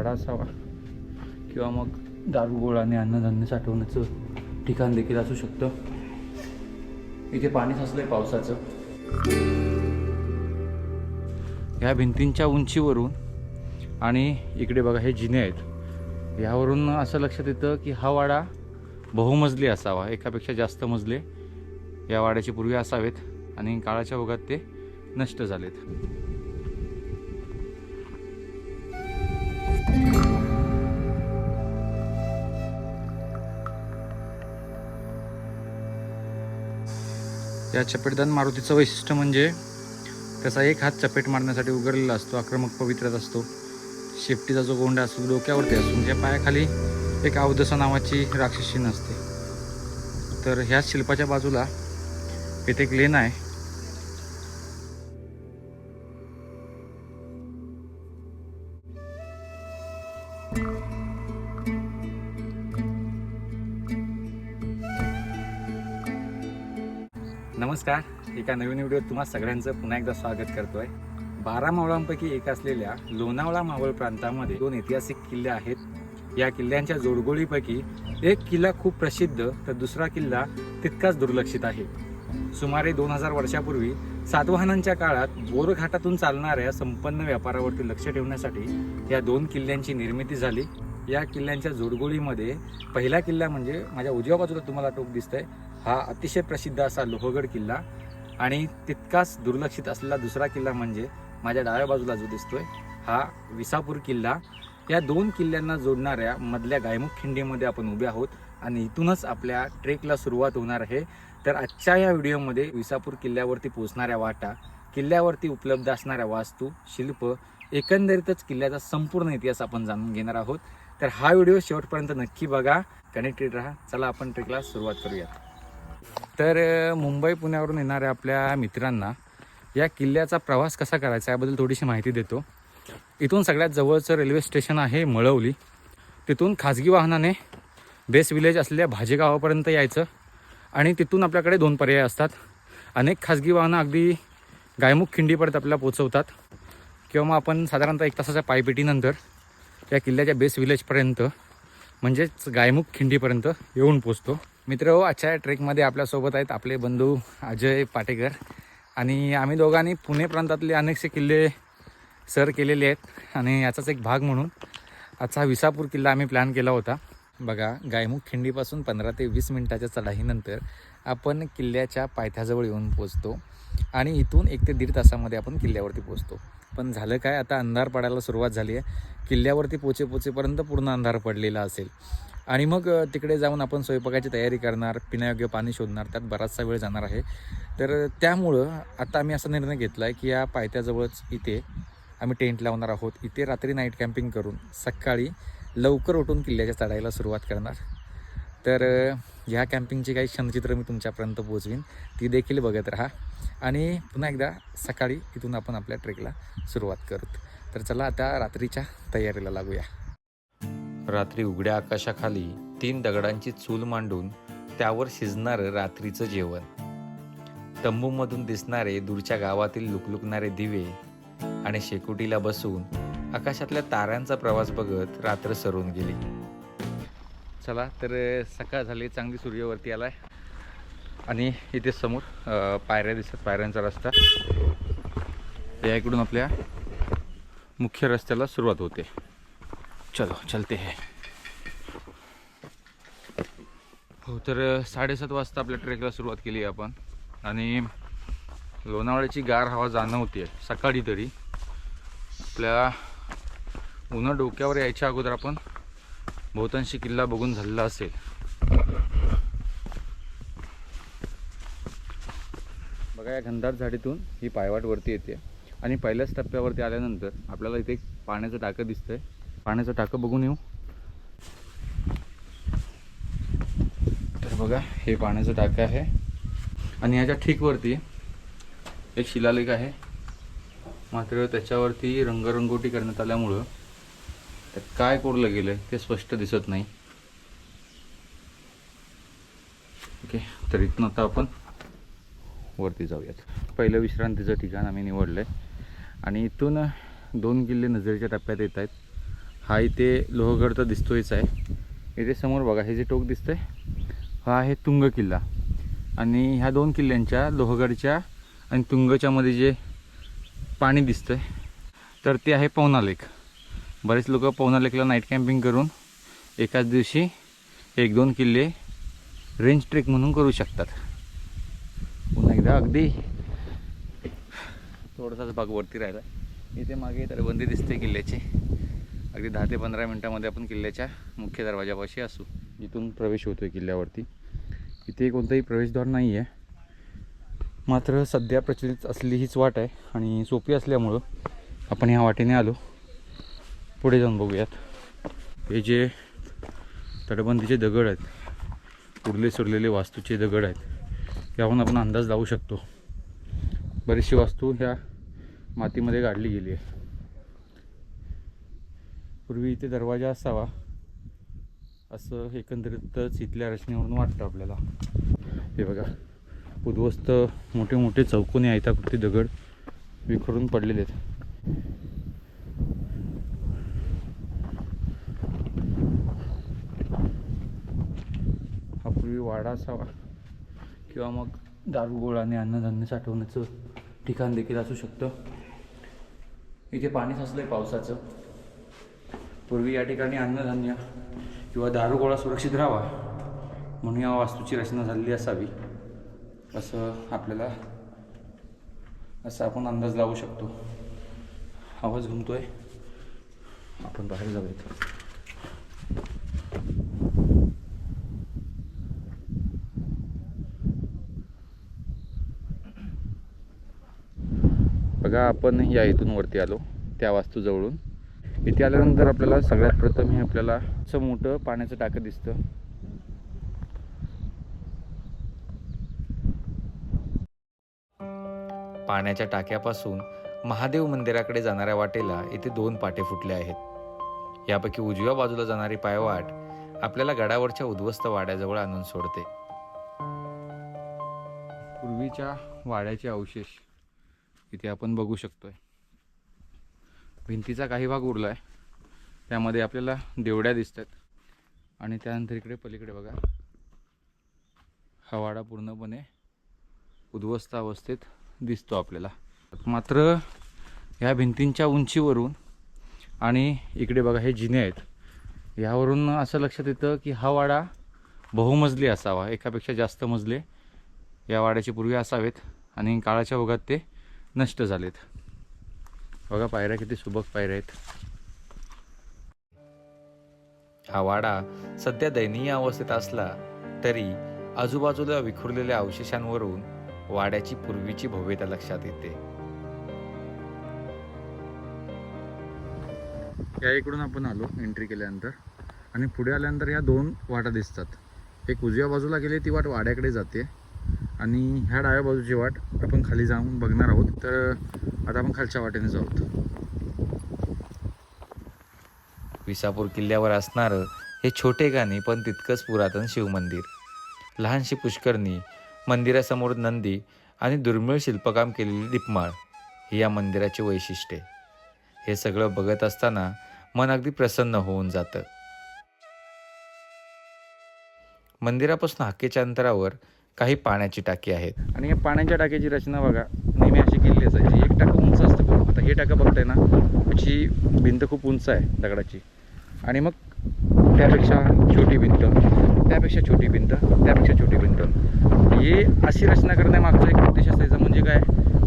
वाडा असावा किंवा मग दारुगोळ आणि अन्नधान्य साठवण्याचं ठिकाण देखील असू शकतं. इथे पाणी साचलंय पावसाचं. ह्या भिंतींच्या उंचीवरून आणि इकडे बघा हे जिने आहेत. यावरून असं लक्षात येतं की हा वाडा बहुमजली असावा. एकापेक्षा जास्त मजले या वाड्याचे पूर्वी असावेत आणि काळाच्या ओघात ते नष्ट झालेत. या चपेटदान मारुतीचं वैशिष्ट्य म्हणजे त्याचा एक हात चपेट मारण्यासाठी उघडलेला असतो आक्रमक पवित्र्यात असतो. शेपटीचा जो गोंडा असतो डोक्यावरती असतो. म्हणजे पायाखाली एक अवदसा नावाची राक्षसी नसते. तर ह्या शिल्पाच्या बाजूला इथे एक लेन आहे. नमस्कार. एका नवीन व्हिडिओत तुम्हा सगळ्यांचं पुन्हा एकदा स्वागत करतोय. बारा मावळांपैकी एक असलेल्या लोणावळा मावळ प्रांतामध्ये दोन ऐतिहासिक किल्ले आहेत. या किल्ल्यांच्या जोडगोळीपैकी एक किल्ला खूप प्रसिद्ध तर दुसरा किल्ला तितकाच दुर्लक्षित आहे. सुमारे दोन हजार वर्षापूर्वी सातवाहनांच्या काळात बोरघाटातून चालणाऱ्या संपन्न व्यापारावरती लक्ष ठेवण्यासाठी या दोन किल्ल्यांची निर्मिती झाली. या किल्ल्यांच्या जोडगोळीमध्ये पहिला किल्ला म्हणजे माझ्या उजव्या बाजूला तुम्हाला टोक दिसतंय हा अतिशय प्रसिद्ध असा लोहगड किल्ला. आणि तितकाच दुर्लक्षित असलेला दुसरा किल्ला म्हणजे माझ्या डाव्या बाजूला जो दिसतोय हा विसापूर किल्ला. या दोन किल्ल्यांना जोडणाऱ्या मधल्या गायमुख खिंडीमध्ये आपण उभे आहोत आणि इथूनच आपल्या ट्रेकला सुरुवात होणार आहे. तर आजच्या या व्हिडिओमध्ये विसापूर किल्ल्यावरती पोचणाऱ्या वाटा किल्ल्यावरती उपलब्ध असणाऱ्या वास्तू शिल्प एकंदरीतच किल्ल्याचा संपूर्ण इतिहास आपण जाणून घेणार आहोत. तर हा व्हिडिओ शेवटपर्यंत नक्की बघा. कनेक्टेड राहा. चला आपण ट्रेकला सुरुवात करूयात. तर मुंबई पुण्यावरून येणाऱ्या आपल्या मित्रांना या किल्ल्याचा प्रवास कसा करायचा याबद्दल थोडीशी माहिती देतो. इथून सगळ्यात जवळचं रेल्वे स्टेशन आहे मळवली. तिथून खाजगी वाहनाने बेस विलेज असलेल्या भाजेगावापर्यंत यायचं. आणि तिथून आपल्याकडे दोन पर्याय असतात. अनेक खाजगी वाहनं अगदी गायमुख खिंडीपर्यंत आपल्याला पोचवतात. किंवा मग आपण साधारणतः एक तासाच्या पायपेटीनंतर या किल्ल्याच्या बेस विलेजपर्यंत म्हणजेच गायमुख खिंडीपर्यंत येऊन पोचतो मित्र हो आजच्या ट्रेकमध्ये आपल्यासोबत आहेत आपले बंधू अजय पाटेकर. आणि आम्ही दोघांनी पुणे प्रांतातले अनेकसे किल्ले सर केलेले आहेत. आणि याचाच एक भाग म्हणून आजचा विसापूर किल्ला आम्ही प्लॅन केला होता. बघा गायमुख खिंडीपासून पंधरा ते वीस मिनटाच्या चढाईनंतर आपण किल्ल्याच्या पायथ्याजवळ येऊन पोचतो आणि इथून एक ते दीड तासामध्ये आपण किल्ल्यावरती पोचतो पण झालं काय? आता अंधार पडायला सुरुवात झाली आहे. किल्ल्यावरती पोचे पोचेपर्यंत पूर्ण अंधार पडलेला असेल. आणि मग तिकडे जाऊन आपण स्वयंपाकाची तयारी करणार पिण्यायोग्य पाणी शोधणार त्यात बराचसा वेळ जाणार आहे. तर त्यामुळं आता आम्ही असा निर्णय घेतला आहे की या पायथ्याजवळच इथे आम्ही टेंट लावणार आहोत. इथे रात्री नाईट कॅम्पिंग करून सकाळी लवकर उठून किल्ल्याच्या चढायला सुरुवात करणार. तर ह्या कॅम्पिंगची काही क्षणचित्र मी तुमच्यापर्यंत पोचवीन ती देखील बघत राहा. आणि पुन्हा एकदा सकाळी इथून आपण आपल्या ट्रेकला सुरुवात करू तर चला आता रात्रीच्या तयारीला लागूया. रात्री उघड्या आकाशाखाली तीन दगडांची चूल मांडून त्यावर शिजणारं रात्रीचं जेवण. तंबूमधून दिसणारे दूरच्या गावातील लुकलुकणारे दिवे आणि शेकोटीला बसून आकाशातल्या ताऱ्यांचा प्रवास बघत रात्र सरून गेली. चला तर सकाळ झाली चांगली सूर्यवरती आलाय. आणि इथे समोर पायऱ्या दिसतात पायऱ्यांचा रस्ता. या इकडून आपल्या मुख्य रस्त्याला सुरुवात होते. चलो चलते है. हो तर साडेसात वाजता आपल्या ट्रेकला सुरुवात केली आपण. आणि लोणावळ्याची गार हवा जाणवते सकाळी तरी. आपल्या उन्हा डोक्यावर यायच्या अगोदर आपण बहुतांशी किल्ला बघून झालेला असेल. बघा या घनदाट झाडीतून ही पायवाट वरती येते. आणि पहिल्याच टप्प्यावरती आल्यानंतर आपल्याला इथे एक पाण्याचं टाकं दिसतंय. पाण्याचं टाकं बघून येऊ. तर बघा हे पाण्याचं टाकं आहे. आणि ह्याच्या ठीकवरती एक शिलालेख आहे. मात्र त्याच्यावरती रंगरंगोटी करण्यात आल्यामुळं त्यात काय कोरलं गेलं ते स्पष्ट दिसत नाही. ओके तर इथून आता आपण वरती जाऊयात. पहिलं विश्रांतीचं ठिकाण आम्ही निवडलं आहे आणि इथून दोन किल्ले नजरेच्या टप्प्यात येत आहेत. हा इथे लोहगड तर दिसतोयच आहे. इथे समोर बघा हे जे टोक दिसतंय हा आहे तुंग किल्ला. आणि ह्या दोन किल्ल्यांच्या लोहगडच्या आणि तुंगच्यामध्ये जे पाणी दिसतंय तर ते आहे पवना लेक बरेच लोक पवना लेकला नाईट कॅम्पिंग करून एकाच दिवशी एक दोन किल्ले रेंज ट्रेक म्हणून करू शकतात. पुन्हा एकदा अगदी थोडासाच भाग वरती राहिला. इथे मागे तटबंदी दिसते किल्ल्याची. अगदी दहा ते पंधरा मिनटामध्ये आपण किल्ल्याच्या मुख्य दरवाजापाशी असू. इथून प्रवेश होतो आहे किल्ल्यावरती. इथे कोणताही प्रवेशद्वार नाही आहे मात्र सध्या प्रचलित असलेली हीच वाट आहे आणि सोपी असल्यामुळं आपण ह्या वाटेने आलो. पुढे जाऊन बघूयात. हे जे तटबंदीचे दगड आहेत उरले सुरलेले वास्तूचे दगड आहेत यावरून आपण अंदाज लावू शकतो. बरीचशी वास्तू ह्या मातीमध्ये गाडली गेली आहे पूर्वी इथे दरवाजा असावा असं एकंदरीतच इथल्या रचनेवरून वाटतं आपल्याला. हे बघा उद्ध्वस्त मोठे मोठे चौकोनी आयताकृती दगड विखरून पडलेले आहेत हा पूर्वी वाडा असावा किंवा मग दारुगोळा आणि अन्नधान्य साठवण्याचं ठिकाण देखील असू शकतं. इथे पाणी साचलंय पावसाचं. पूर्वी या ठिकाणी अन्नधान्य किंवा दारुगोळा सुरक्षित राहावा म्हणून या वास्तूची रचना झालेली असावी असं आपल्याला असं आपण अंदाज लावू शकतो. आवाज घुमतोय. आपण बाहेर जाऊयात बघा आपण या इथून वरती आलो त्या वास्तूजवळून. इथे आल्यानंतर आपल्याला सगळ्यात प्रथम हे आपल्याला असं मोठं पाण्याचं टाकं दिसतं. पाण्याच्या टाक्यापासून महादेव मंदिराकडे जाणाऱ्या वाटेला इथे दोन पाटे फुटले आहेत. यापैकी उजव्या बाजूला जाणारी पायवाट आपल्याला गडावरच्या उद्ध्वस्त वाड्याजवळ आणून सोडते. पूर्वीच्या वाड्याचे अवशेष. इथे आपण बघू शकतोय. भिंतीचा काही भाग उरला आहे त्यामध्ये आपल्याला देवड्या दिसतात. आणि त्यानंतर इकडे पलीकडे बघा. हा वाडा पूर्णपणे उद्ध्वस्त अवस्थेत दिसतो आपल्याला. मात्र ह्या भिंतींच्या उंचीवरून आणि इकडे बघा हे जिने आहेत. यावरून असं लक्षात येतं की हा वाडा बहुमजली असावा. एकापेक्षा जास्त मजले या वाड्याचे पूर्वी असावेत. आणि काळाच्या ओघात ते नष्ट झालेत. बघा पायऱ्या किती सुबक पायऱ्या आहेत. हा वाडा सध्या दयनीय अवस्थेत असला तरी आजूबाजूला विखुरलेल्या अवशेषांवरून वाड्याची पूर्वीची भव्यता लक्षात येते. या इकडून आपण आलो एंट्री केल्यानंतर. आणि पुढे आल्यानंतर या दोन वाटा दिसतात. एक उजव्या बाजूला गेली ती वाट वाड्याकडे जाते. आणि ह्या डाव्या बाजूची वाट आपण खाली जाऊन बघणार आहोत. तर आता आपण खालच्या वाटेने जाऊ विसापूर किल्ल्यावर असणारं हे छोटे गाणे पण तितकंच पुरातन शिवमंदिर लहानशी पुष्करणी मंदिरासमोर नंदी आणि दुर्मिळ शिल्पकाम केलेली दीपमाळ ही या मंदिराची वैशिष्ट्ये. हे सगळं बघत असताना मन अगदी प्रसन्न होऊन जातं. मंदिरापासून हाकेच्या अंतरावर काही पाण्याची टाकी आहेत. आणि या पाण्याच्या टाक्याची रचना बघा नेहमी अशी केलेली असायची. एक टाकं उंच असतं खूप आता हे टाकं बघताय ना त्याची भिंत खूप उंच आहे दगडाची. आणि मग त्यापेक्षा छोटी भिंत त्यापेक्षा छोटी भिंत त्यापेक्षा छोटी भिंत. हे अशी रचना करण्यामागचा एक उद्देश असायचा म्हणजे काय?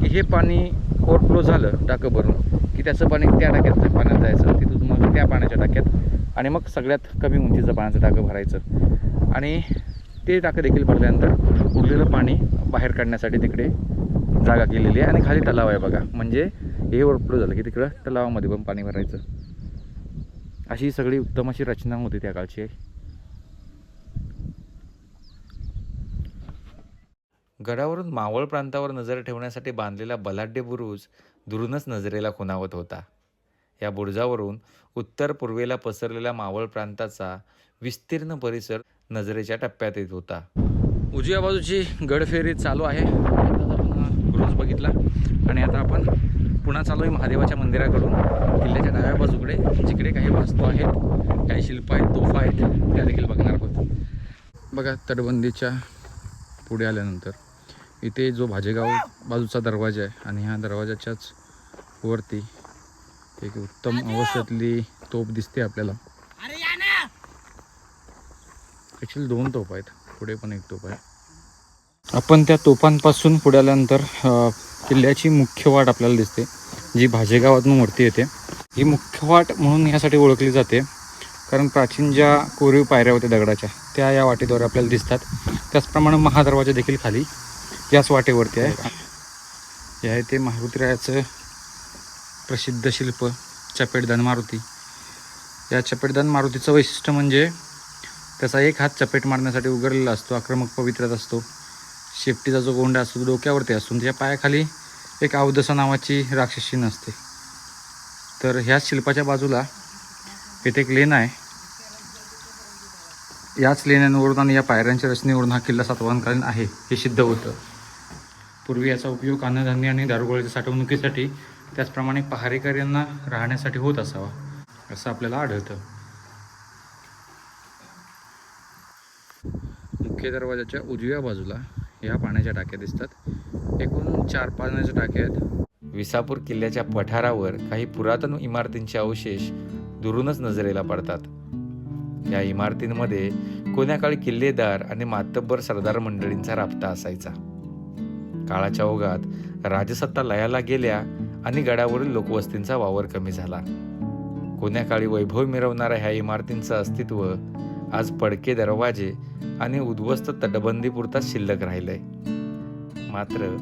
की हे पाणी ओव्हरफ्लो झालं टाकं भरून की त्याचं पाणी त्या टाक्यात पाण्यात जायचं तिथून मग त्या पाण्याच्या टाक्यात. आणि मग सगळ्यात कमी उंचीचं पाण्याचं टाकं भरायचं. आणि ते टाकं देखील भरल्यानंतर उरलेलं पाणी बाहेर काढण्यासाठी तिकडे जागा केलेली आहे. आणि खाली तलाव आहे बघा. म्हणजे हे ओव्हरफ्लो झालं की तिकडं तलावामध्ये पण पाणी भरायचं. अशी सगळी उत्तम अशी रचना होती त्या काळची. गडावरून मावळ प्रांतावर नजर ठेवण्यासाठी बांधलेला बलाढ्य बुरुज दुरूनच नजरेला खुणावत होता. या बुरुजावरून उत्तर पूर्वेला पसरलेला मावळ प्रांताचा विस्तीर्ण परिसर नजरेच्या टप्प्यात येत होता. उजव्या बाजूची गडफेरी चालू आहे. रोज आपण बघितला. आणि आता आपण पुन्हा चालू आहे महादेवाच्या मंदिराकडून. किल्ल्याच्या डाव्या बाजूकडे जिकडे काही वास्तू आहेत काही शिल्प आहेत तोफा आहेत त्या देखील बघणार आहोत. बघा तटबंदीच्या पुढे आल्यानंतर इथे जो भाजेगाव बाजूचा दरवाजा आहे आणि ह्या दरवाजाच्याच वरती एक उत्तम अवस्थेतली तोफ दिसते आपल्याला. ॲक्च्युली दोन तोफ आहेत. पुढे पण एक तोफ आहे. आपण त्या तोफांपासून पुढे आल्यानंतर किल्ल्याची मुख्य वाट आपल्याला दिसते जी भाजेगावातून वरती येते. ही मुख्य वाट म्हणून यासाठी ओळखली जाते कारण प्राचीन ज्या कोरीव पायऱ्या होत्या दगडाच्या त्या या वाटेद्वारे आपल्याला दिसतात. त्याचप्रमाणे महादरवाजा देखील खाली याच वाटेवरती आहे. हे आहे ते प्रसिद्ध शिल्प चपेटदान मारुती या चपेटदान मारुतीचं वैशिष्ट्य म्हणजे त्याचा एक हात चपेट मारण्यासाठी उघडलेला असतो आक्रमक पवित्रात असतो. शेपटीचा जो गोंडा असतो तो डोक्यावरती असतो त्याच्या पायाखाली एक अवदसा नावाची राक्षसी नसते. तर ह्याच शिल्पाच्या बाजूला इथे एक लेण आहे. याच लेण्यांवरून आणि या पायऱ्यांच्या रचनेवरून हा किल्ला सातवानकालीन आहे हे सिद्ध होतं. पूर्वी याचा उपयोग अन्नधान्य आणि दारुगोळ्याच्या साठवणुकीसाठी त्याचप्रमाणे पहारेकऱ्यांना राहण्यासाठी होत असावा असं आपल्याला आढळतं. मुख्य दरवाजाच्या उजव्या बाजूला या पाण्याच्या टाक्या दिसतात. एकूण चार पाण्याच्या टाक्या आहेत. विसापूर किल्ल्याच्या पठारावर काही पुरातन इमारतींचे अवशेष दुरूनच नजरेला पडतात. या इमारतींमध्ये कोण्या काळी किल्लेदार आणि मातब्बर सरदार मंडळींचा राबता असायचा. काळाच्या ओघात राजसत्ता लयाला गेल्या आणि गडावरील लोकवस्तींचा वावर कमी झाला. कोण्या काळी वैभव मिरवणाऱ्या ह्या इमारतींचं अस्तित्व आज पडके दरवाजे आणि उद्ध्वस्त तटबंदीपुरताच शिल्लक राहिलंय. मात्र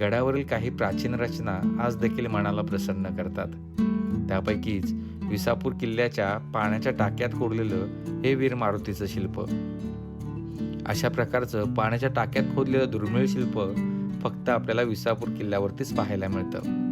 गडावरील काही प्राचीन रचना आज देखील मनाला प्रसन्न करतात. त्यापैकीच विसापूर किल्ल्याच्या पाण्याच्या टाक्यात खोदलेलं हे वीर मारुतीचं शिल्प. अशा प्रकारचं पाण्याच्या टाक्यात खोदलेलं दुर्मिळ शिल्प फक्त आपल्याला विसापूर किल्ल्यावरतीच पाहायला मिळतं.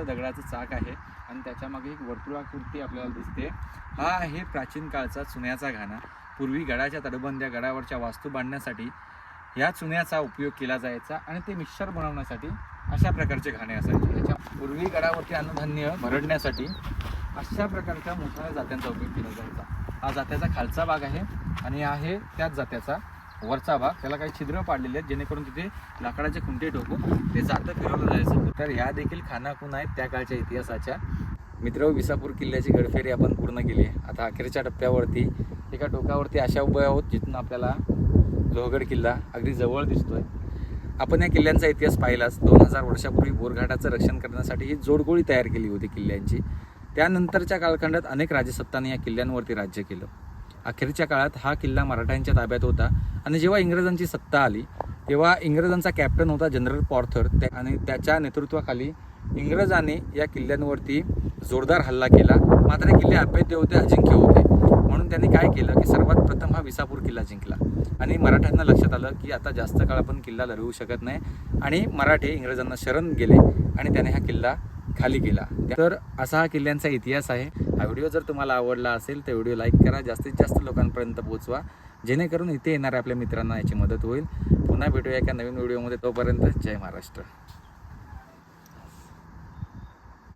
हे दगडाचं चाक आहे आणि त्याच्यामागे एक वर्तुळाकृती आपल्याला दिसते. हा आहे प्राचीन काळचा चुन्याचा घाणा. पूर्वी गडाच्या तडबंद्या गडावरच्या वास्तू बांधण्यासाठी या चुन्याचा उपयोग केला जायचा आणि ते मिक्सर बनवण्यासाठी अशा प्रकारचे घाणे असायचे. याच्या पूर्वी गडावरती अन्नधान्य भरडण्यासाठी अशा प्रकारच्या मोठ्या जात्यांचा उपयोग केला जायचा. हा जात्याचा खालचा भाग आहे आणि आहे त्याच जात्याचा वरचा भाग त्याला काही छिद्र पाडलेले आहेत जेणेकरून तिथे लाकडाचे खुंटे ठोकून ते जातं फिरवलं जायचं. तर ह्या देखील खानाखून आहेत त्या काळच्या इतिहासाच्या. मित्र विसापूर किल्ल्याची गडफेरी आपण पूर्ण केली आहे. आता अखेरच्या टप्प्यावरती एका टोकावरती अशा उभ्या आहोत जिथून आपल्याला लोहगड किल्ला अगदी जवळ दिसतोय. आपण या किल्ल्यांचा इतिहास पाहिलाच. दोन हजार वर्षापूर्वी बोरघाटाचं रक्षण करण्यासाठी ही जोडगोळी तयार केली होती किल्ल्यांची. त्यानंतरच्या कालखंडात अनेक राजसत्तांनी या किल्ल्यांवरती राज्य केलं. अखेरच्या काळात हा किल्ला मराठ्यांच्या ताब्यात होता. आणि जेव्हा इंग्रजांची सत्ता आली तेव्हा इंग्रजांचा कॅप्टन होता जनरल पॉर्थर. त्या- आणि त्याच्या नेतृत्वाखाली इंग्रजांनी या किल्ल्यांवरती जोरदार हल्ला केला. मात्र हे किल्ले अभेद्य होते अजिंक्य होते. म्हणून त्यांनी काय केलं की सर्वात प्रथम हा विसापूर किल्ला जिंकला. आणि मराठ्यांना लक्षात आलं की आता जास्त काळ आपण किल्ला लढवू शकत नाही. आणि मराठे इंग्रजांना शरण गेले आणि त्याने हा किल्ला खाली केला. तर असा हा किल्ल्यांचा इतिहास आहे. हा व्हिडिओ जर तुम्हाला आवडला असेल तर व्हिडिओ लाईक करा. जास्तीत जास्त लोकांपर्यंत पोहोचवा. जेणेकरून इथे येणाऱ्या आपल्या मित्रांना याची मदत होईल. पुन्हा भेटूया एका नवीन व्हिडिओमध्ये. तोपर्यंत जय महाराष्ट्र.